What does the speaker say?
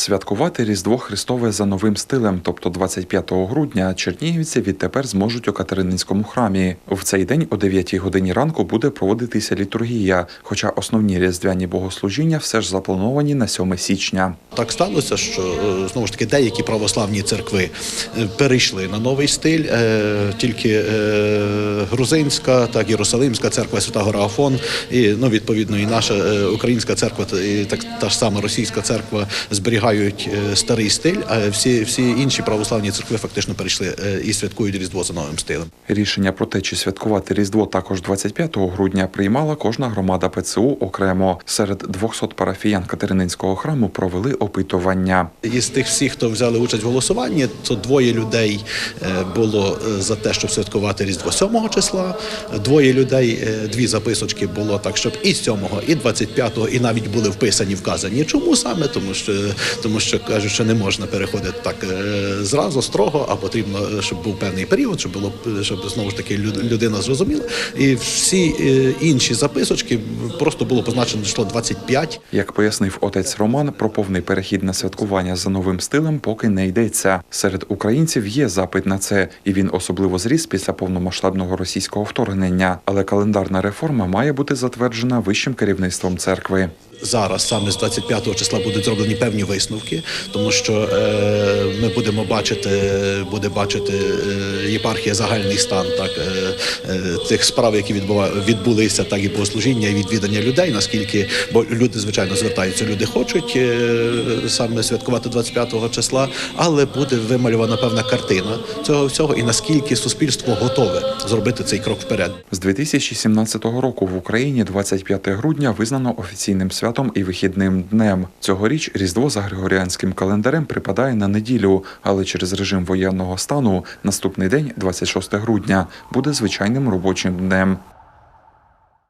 Святкувати Різдво Христове за новим стилем, тобто 25 грудня, чернігівці відтепер зможуть у Катерининському храмі. В цей день о 9 годині ранку буде проводитися літургія, хоча основні різдвяні богослужіння все ж заплановані на 7 січня. Так сталося, що е, знову ж таки деякі православні церкви е, перейшли на новий стиль. Е, Тільки грузинська, так Єрусалимська церква Свята Гора і ну відповідно і наша українська церква, і так та ж сама російська церква зберігають е, старий стиль. А всі, всі інші православні церкви фактично перейшли е, і святкують Різдво за новим стилем. Рішення про те, чи святкувати Різдво також 25 грудня, приймала кожна громада ПЦУ окремо. Серед 200 парафіян Катерининського храму провели опитування. Із тих всіх, хто взяли участь в голосуванні, то двоє людей е, було за те, щоб святкувати Різдво 7 числа. Двоє людей, дві записочки було так, щоб і 7, і 25, і навіть були вписані, вказані. Чому саме? Тому що тому що кажуть, що не можна переходити так е, зразу строго, а потрібно, е, щоб був певний період, щоб було щоб знову ж таки люд- людина зрозуміла. І всі е, інші записочки просто було позначено число 25. Як пояснив отець Роман, про повний перехід на святкування за новим стилем поки не йдеться. Серед українців є запит на це, і він особливо зріс після повномасштабного російського вторгнення. Але календарна реформа має бути затверджена вищим керівництвом церкви. Зараз, саме з 25 числа, будуть зроблені певні висновки, тому що е, ми будемо бачити, буде бачити е, єпархія загальний стан так е, е, тих справ, які відбува, відбулися, так і богослужіння і відвідання людей. Наскільки бо люди звичайно звертаються, люди хочуть е, саме святкувати 25 числа, але буде вималювана певна картина цього всього, і наскільки суспільство готове зробити цей крок вперед. З 2017 року в Україні 25 грудня визнано офіційним святом і вихідним днем. Цьогоріч Різдво за григоріанським календарем припадає на неділю, але через режим воєнного стану наступний день, 26 грудня, буде звичайним робочим днем.